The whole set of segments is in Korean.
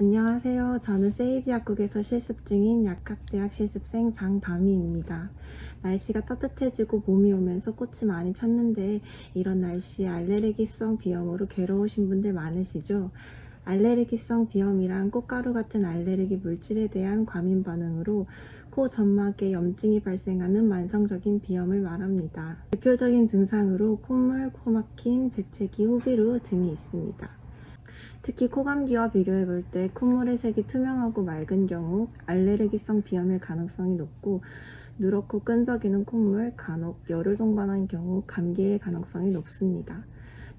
안녕하세요. 저는 세이지 약국에서 실습 중인 약학대학 실습생 장다미입니다. 날씨가 따뜻해지고 봄이 오면서 꽃이 많이 폈는데 이런 날씨에 알레르기성 비염으로 괴로우신 분들 많으시죠? 알레르기성 비염이란 꽃가루 같은 알레르기 물질에 대한 과민 반응으로 코 점막에 염증이 발생하는 만성적인 비염을 말합니다. 대표적인 증상으로 콧물, 코막힘, 재채기, 호비루 등이 있습니다. 특히 코감기와 비교해 볼 때 콧물의 색이 투명하고 맑은 경우 알레르기성 비염일 가능성이 높고 누렇고 끈적이는 콧물, 간혹 열을 동반한 경우 감기일 가능성이 높습니다.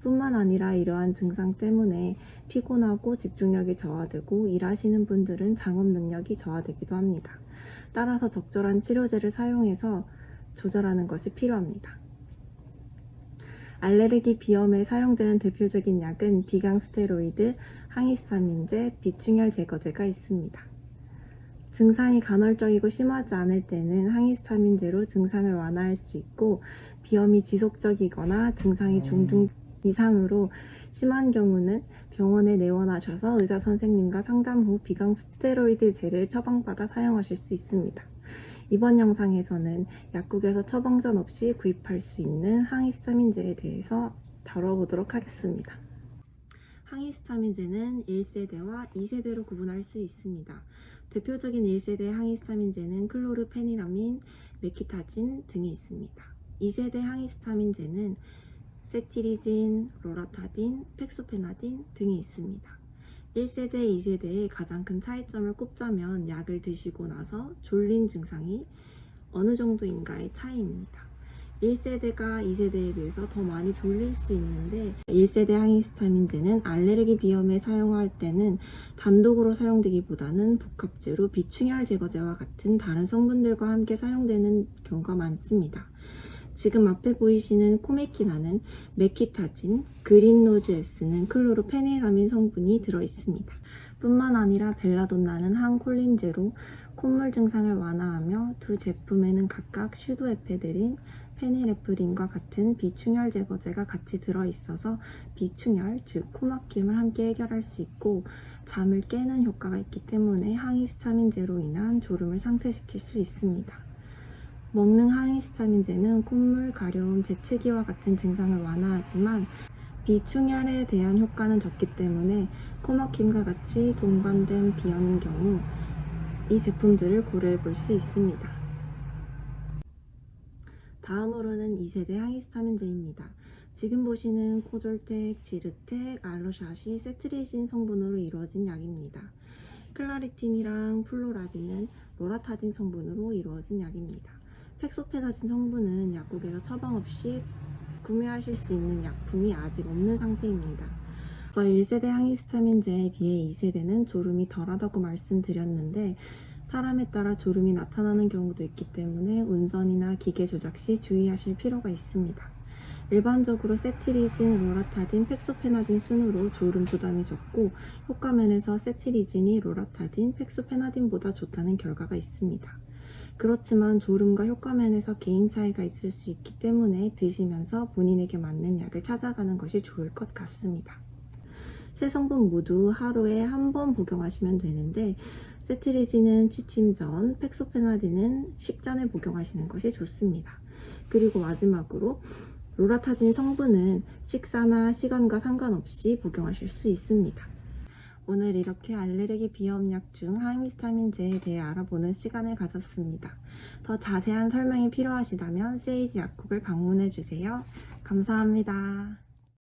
뿐만 아니라 이러한 증상 때문에 피곤하고 집중력이 저하되고 일하시는 분들은 장업 능력이 저하되기도 합니다. 따라서 적절한 치료제를 사용해서 조절하는 것이 필요합니다. 알레르기 비염에 사용되는 대표적인 약은 비강 스테로이드, 항히스타민제, 비충혈 제거제가 있습니다. 증상이 간헐적이고 심하지 않을 때는 항히스타민제로 증상을 완화할 수 있고 비염이 지속적이거나 증상이 중증 이상으로 심한 경우는 병원에 내원하셔서 의사 선생님과 상담 후 비강 스테로이드제를 처방받아 사용하실 수 있습니다. 이번 영상에서는 약국에서 처방전 없이 구입할 수 있는 항히스타민제에 대해서 다뤄보도록 하겠습니다. 항히스타민제는 1세대와 2세대로 구분할 수 있습니다. 대표적인 1세대 항히스타민제는 클로르페니라민, 메키타진 등이 있습니다. 2세대 항히스타민제는 세티리진, 로라타딘, 펙소페나딘 등이 있습니다. 1세대, 2세대의 가장 큰 차이점을 꼽자면 약을 드시고 나서 졸린 증상이 어느 정도인가의 차이입니다. 1세대가 2세대에 비해서 더 많이 졸릴 수 있는데 1세대 항히스타민제는 알레르기 비염에 사용할 때는 단독으로 사용되기보다는 복합제로 비충혈 제거제와 같은 다른 성분들과 함께 사용되는 경우가 많습니다. 지금 앞에 보이시는 코메키나는 메키타진, 그린노즈에스는 클로로페니라민 성분이 들어있습니다. 뿐만 아니라 벨라돈나는 항콜린제로 콧물 증상을 완화하며 두 제품에는 각각 슈도에페드린, 페니레프린과 같은 비충혈 제거제가 같이 들어있어서 비충혈, 즉 코막힘을 함께 해결할 수 있고 잠을 깨는 효과가 있기 때문에 항히스타민제로 인한 졸음을 상쇄시킬 수 있습니다. 먹는 항히스타민제는 콧물, 가려움, 재채기와 같은 증상을 완화하지만 비충혈에 대한 효과는 적기 때문에 코막힘과 같이 동반된 비염인 경우 이 제품들을 고려해 볼 수 있습니다. 다음으로는 2세대 항히스타민제입니다. 지금 보시는 코졸텍, 지르텍, 알로샷이 세트리신 성분으로 이루어진 약입니다. 클라리틴이랑 플로라딘은 로라타딘 성분으로 이루어진 약입니다. 펙소페나딘 성분은 약국에서 처방 없이 구매하실 수 있는 약품이 아직 없는 상태입니다. 저 1세대 항히스타민제에 비해 2세대는 졸음이 덜하다고 말씀드렸는데 사람에 따라 졸음이 나타나는 경우도 있기 때문에 운전이나 기계 조작 시 주의하실 필요가 있습니다. 일반적으로 세티리진, 로라타딘, 펙소페나딘 순으로 졸음 부담이 적고 효과면에서 세티리진이 로라타딘, 펙소페나딘보다 좋다는 결과가 있습니다. 그렇지만 졸음과 효과면에서 개인 차이가 있을 수 있기 때문에 드시면서 본인에게 맞는 약을 찾아가는 것이 좋을 것 같습니다. 세 성분 모두 하루에 한 번 복용하시면 되는데 세트리진은 취침 전, 펙소페나딘은 식전에 복용하시는 것이 좋습니다. 그리고 마지막으로 로라타딘 성분은 식사나 시간과 상관없이 복용하실 수 있습니다. 오늘 이렇게 알레르기 비염약 중 항히스타민제에 대해 알아보는 시간을 가졌습니다. 더 자세한 설명이 필요하시다면 세이지 약국을 방문해 주세요. 감사합니다.